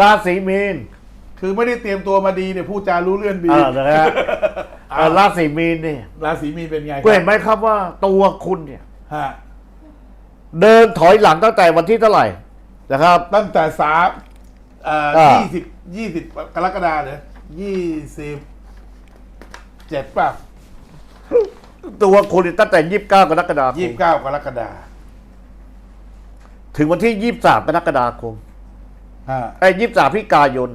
ราศีมีนคือไม่ได้เตรียมตัวมาดีเนี่ยพูดจารู้เรื่องดีอ่านะฮะเอ่อราศีมีนเนี่ยราศีมีนเป็นไงคุณเห็นไหมครับว่าตัวคุณเนี่ย ฮะเดินถอยหลังตั้งแต่วันที่เท่าไหร่นะครับ ตั้งแต่สามเอ่ออ่ายี่สิบยี่สิบกรกฎาเลยยี่สิบเจ็ดป่ะตัวคุณเนี่ยตั้งแต่ยี่สิบเก้ากรกฎาคยี่มสิบเก้ากรกฎาถึงวันที่ยี่สิบสามกรกฎาคมฮะ ไอ้ยี่สิบสามพิกายน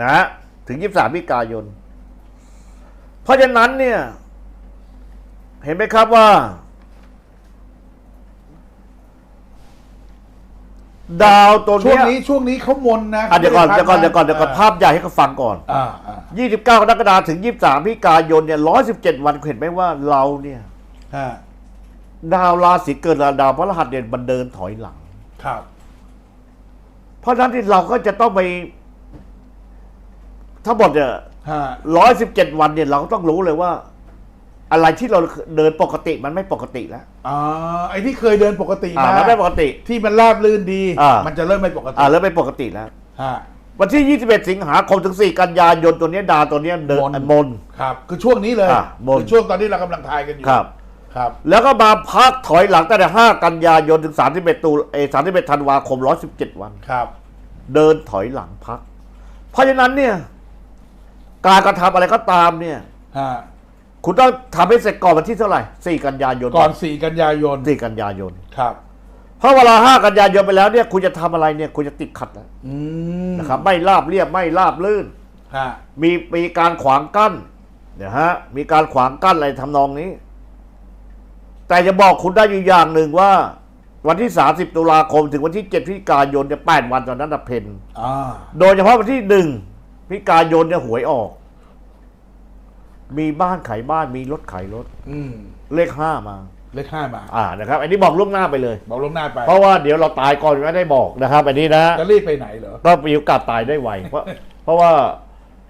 นะฮะถึงยี่สิบสามพิกายน เพราะฉะนั้นเนี่ย เห็นไหมครับว่า ดาวตัวช่วงเนี้ยนี้ช่วงนี้เขามนนะอะเดี๋ยวก่อนขาเดี๋ยวก่อนไม่เดี๋ยวก่อนเดี๋ยวก่อนพัภาพใหญ่ให้เขาฟังก่อนอ่าอ่ายี่สิบเก้ากรกฎาคมถึงยี่สิบสามพิกายนเนี่ยร้อยสิบเจ็ดวันเห็นไหมว่าเราเนี่ย ฮะดาวราศีเกิดราดาวพระรหัสเด่นมันเดินถอยหลัง ครับ เพราะฉะนั้นที่เราก็จะต้องไปทั้งหมดเนี่ยฮะร้อยสิบเจ็ดวันเนี่ยเราก็ต้องรู้เลยว่า อะไรที่เราเดินปกติมันไม่ปกติแล้วอ่าไอ้ที่เคยเดินปกติอ่ามามันไม่ปกติ ที่มันราบลื่นดี อ่ามั มันจะเริ่มไม่ปกติอ่าแล้วไม่ปกติแล้ว ฮะ วันที่ 21 สิงหาคมถึง 4 กันยายนตัวเนี้ยดาวตัวเนี้ยเดินมน มน ครับ คือช่วงนี้เลยอะมนคือช่วงตอนที่เรากำลังทายกันอยู่ครับ ครับ แล้วก็มาพักถอยหลังตั้งแต่ 5 กันยายนถึง 31 ตุลเออ31ธันวาคม 117 วัน ครับ เดินถอยหลังพัก เพราะฉะนั้นเนี่ย การกระทำอะไรก็ตามเนี่ย ฮะคุณต้องทำให้เสร็จก่อนวันที่เท่าไหร่ 4 กันยายนก่อนสี่กันยายน 4กันยายน ครับ เพราะเวลา 5 กันยายนไปแล้วเนี่ย คุณจะทำอะไรเนี่ย คุณจะติดขัดแล้วอืมนะครับ ไม่ราบเรียบ ไม่ราบลื่น ฮะ มีมีการขวางกั้นนะฮะ มีการขวางกั้นอะไรทำนองนี้ แต่จะบอกคุณได้อยู่อย่างหนึ่งว่า วันที่ 30 ตุลาคมถึงวันที่7พฤศจิกายนเนี่ย8วันตอนนั้นนะเพนอ่าโดยเฉพาะวันที่หนึ่งพฤศจิกายนเนี่ยหวยออก มีบ้านขายบ้านมีรถขายรถ อืมเลขห้ามา เลขห้ามาอ่านะครับ อันนี้บอกล่วงหน้าไปเลย บอกลวงหน้าไปเพราะว่าเดี๋ยวเราตายก่อนไม่ได้บอกนะครับ อันนี้นะจะรีบไปไหนเหรอก็มีโอกาสตายได้ไวเพราะเพราะว่า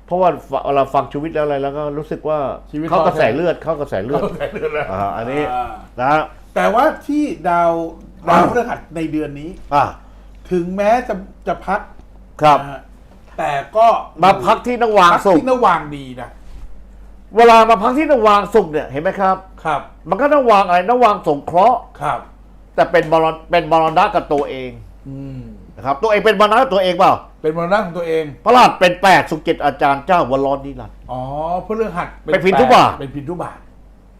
เพราะว่าเราฟังชีวิตแล้วอะไรแล้วก็รู้สึกว่าชีวิตเข้ากระแสเขาแท้เลือดเข้ากระแสเลือดเข้าใจเรื่องแล้วอ่าอันนี้อ่านะฮะแต่ว่าที่ดาวดาวพฤหัสในเดือนนี้ อ่าถึงแม้จะจะพักครับ นะฮะแต่ก็มาพักที่นวางพักสุกที่นวางดีนะเวลามาพักที่นวางสุกเนี่ยเห็นไหมครับ ครับมันก็นวางอะไรนวางสงเคราะห์ ครับ แต่เป็นมรณเป็นมรณะกับตัวเอง อืม นะครับตัวเองเป็นมรณะกับตัวเองเปล่าเป็นมรณะของตัวเอง พระราชเป็นแปดสุกิจอาจารย์เจ้าวรนิรันดร์ อ๋อพฤหัสเป็นพินทุบาท เป็นพินทุบาท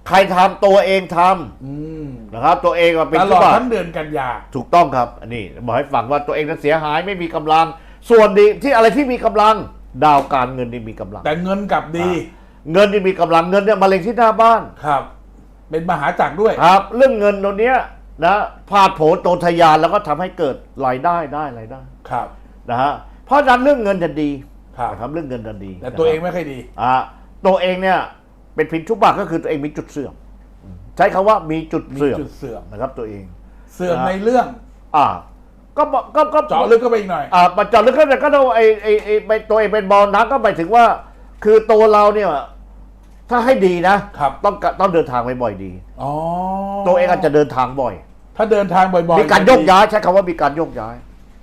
ใครทำตัวเองทำอืมนะครับ ตัวเองก็เป็นตลทุอดบาททั้งเดือนกันยา ถูกต้องครับ อันนี้บอกให้ฟังว่าตัวเองนั้นเสียหายไม่มีกำลัง ส่วนดีที่อะไรที่มีกำลังดาวการเงินนี่มีกำลัง แต่เงินกลับดีเงินนี่มีกำลังเงินเนี่ยมาเล็งที่หน้าบ้าน ครับ เป็นมหาจักรด้วย ครับ เรื่องเงินตัวเนี้ย นะพาดโผนโตทะยานแล้วก็ทำให้เกิดรายได้ได้รายได้ครับ นะฮะเพราะฉะนั้นเรื่องเงินจะดีครับ นะครับเรื่องเงินจะดีแต่ตัวเองนะครับไม่ค่อยดี อ่าตัวเองเนี่ยเป็นพินทุบาทก็คือตัวเองมีจุดเสื่อม ใช้คำว่ามีจุดมีเสื่อมจุดเสื่อม นะครับตัวเอง เสื่อมนะในเรื่องอ่า ก็บอกก็ก็ เจาะลึกก็ไปอีกหน่อย อ่ามาเจาะลึกก็แต่ก็ต้องไอไอไอไปตัวเองเป็นบอลนักก็หมายถึงว่า คือตัวเราเนี่ย ถ้าให้ดีนะครับ ต้องกะต้องเดินทางไปบ่อยดี อ๋อตัวเองอาจจะเดินทางบ่อย ถ้าเดินทางบ่อยๆมีการโยกย้ายใช้คำว่ามีการโยกย้าย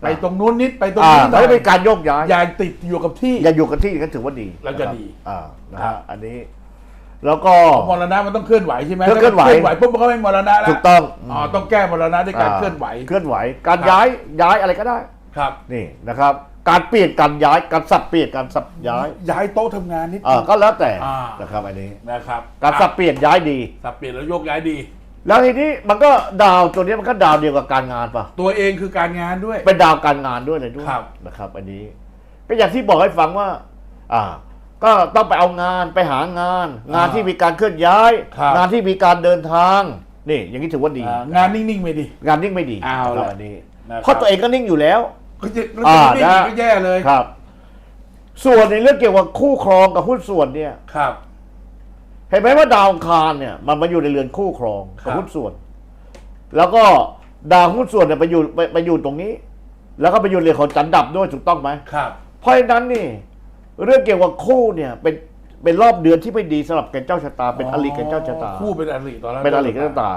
ไปตรงนู้นนิดไปตรงอ่านี้หน่ไม่อยได้เป็นการโยกย้าย อย่าติดอยู่กับที่ อย่าอยู่กับที่กันถือว่าดีแล้วจะนครับดีอ่านะครัฮะบ อันนี้ แล้วก็ มรณะมันต้องเคลื่อนไหวใช่ไหมเคลื่อนไหวเคลื่อนไหวปุ๊บมันก็ไม่มรณะแล้วถูกต้องอ๋อต้องแก้มรณะด้วยการเคลื่อนไหว เคลื่อนไหว การครับ ย้ายย้ายอะไรก็ได้ ครับ นี่นะครับ การเปลี่ยนการย้ายการสับเปลี่ยนการสับย้ายย้ายโต๊ะทำงานนิดอ่าก็แล้วแต่อ่านะครับอันนี้ นะครับการสับเปลี่ยนย้ายดี สับเปลี่ยนแล้วโยกย้ายดี แล้วทีนี้มันก็ดาวตัวนี้มันก็ดาวเดียวกับการงานป่ะตัวเองคือการงานด้วย เป็นดาวการงานด้วยเลยด้วยครับ นะครับ อันนี้ ก็อย่างที่บอกให้ฟังว่า อ่า ก็ต้องไปเอางานไปหางาน งานที่มีการเคลื่อนย้าย ครับ งานที่มีการเดินทางนี่อย่างนี้ถือว่าดี อ่างานนิ่งๆไม่ดี งานนิ่งไม่ดีเอานะครับละอันนี้ นะครับเพราะตัวเองก็นิ่งอยู่แล้ว ก็จะแล้วอ่าจะนิ่งนะก็แย่เลยครับ ส่วนในเรื่องเกี่ยวกับคู่ครองกับหุ้นส่วนเนี่ย ครับ เห็นไหมว่าดาวอังคารเนี่ย มันมาอยู่ในเรือนคู่ครองครักับบหุ้นส่วน แล้วก็ดาวหุ้นส่วนเนี่ยไปอยู่ไปไปอยู่ตรงนี้ แล้วก็ไปอยู่เรือนของจันดับด้วยถูกต้องไหมครับ เพราะฉะนั้นนี่ เรื่องเกี่ยวกับคู่เนี่ยเป็นเป็นรอบเดือนที่ไม่ดีสำหรับแก่เจ้าชะตา เป็นอริแก่เจ้าชะตาคู่เป็นอริตอนนั้นเป็นอริแก่เจ้าชะตา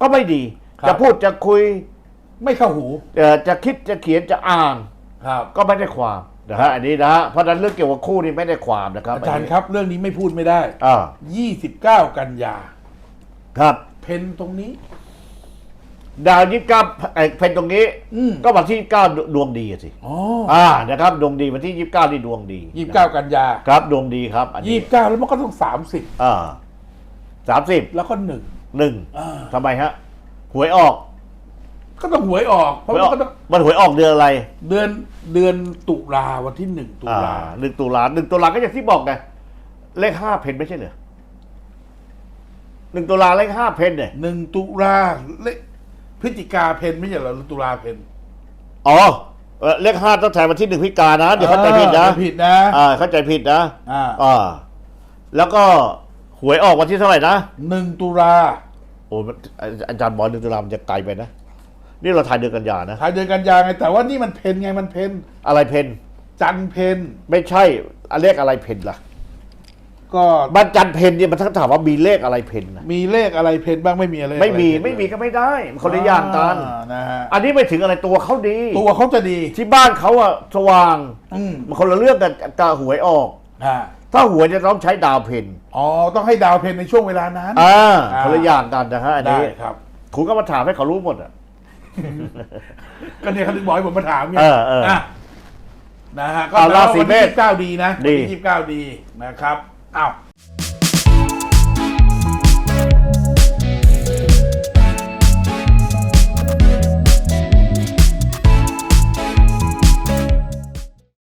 ก็ไม่ดีครับจะพูดจะคุย ไม่เข้าหูเอ่อจะคิดจะเขียนจะอ่านครับ ก็ไม่ได้ความนะฮะอันนี้นะฮะเพราะฉะนั้นเรื่องเกี่ยวกับคู่นี่ไม่ได้ความนะครับอาจารย์ครับเรื่องนี้ไม่พูดไม่ได้ อ่า29 กันยา ครับ เพนตรงนี้ ดาวยี่สิบเก้าเพนตรงนี้ อืม ก็วันที่เก้าดวงดีอะสิอ๋ออ่านะครับดวงดีวันที่ยี่สิบเก้านี่ดวงดียี่สิบเก้ากันยาครับดวงดีครับอันยี่นี้สิบเก้าแล้วมันก็ต้องสามสิบอ่าสามสิบแล้วก็หนึ่ง หนึ่งอ่า ทำไมฮะหวยออก ก็ต้องหวยออกเพราะหวยอมัอนกก็ต้องมันหวยออกเดือนอะไรเดือนเดือนตุลาวันที่หนึ่งตุอ่าลาหนึ่งตุลาหนึ่งตุลาก็อย่างที่บอกไงเลขห้าเพนไม่ใช่เหรอหนึ่งตุลาเลขห้าเพนเนี่ยหนึ่งตุลาเลขพฤศจิกาเพนไม่ใช่เหรอหรือตุลาเพนอ๋อเอ่อเลขห้าต้องแทนวันที่หนึ่งพฤศจิกายนนะเดี๋ยวเข้าใจผิดนะอ่าผิดนะอ่าเข้าใจผิดนะอ่าอ่าแล้วก็หวยออกวันที่เท่าไหร่นะ หนึ่งตุลาโอ้มันอาอาจารย์บอกหนึ่งตุลามันจะไกลไปนะ นี่เราถ่ายเดือนกันยานะท้ายเดือนกันยาไงแต่ว่านี่มันเพนไงมันเพนอะไรเพนจันเพนไม่ใช่อันเลขอะไรเพนล่ะ ก็บันจันเพนเนี่ยมันต้องถามว่ามีเลขอะไรเพนนะมีเลขอะไรเพนบ้างไม่มีอะไรไม่มีอะรเพนไม่มีก็ไม่ได้มันคนละอย่างกันอ่านะฮะอันนี้ไม่ถึงอะไรตัวเขาดี ตัวเขาจะดีที่บ้านเขาอะสว่างอืมมันคนละเรื่องกันกับหวยออกอ่าถ้าหวยจะต้องใช้ดาวเพนอ๋อต้องให้ดาวเพนในช่วงเวลานั้นอ่าอ่าคนละอย่างกันนะฮะอันได้นี้ครับคุณก็มาถามให้เขารู้หมดอะ ก็เนี่ยเขาถึงบอกให้ผมมาถามไงเออเอออะนะฮะก็เอาราศีวันเมที่ษยี่สิบเก้าดีนะดีวันที่ยี่สิบเก้าดีนะครับอ้าว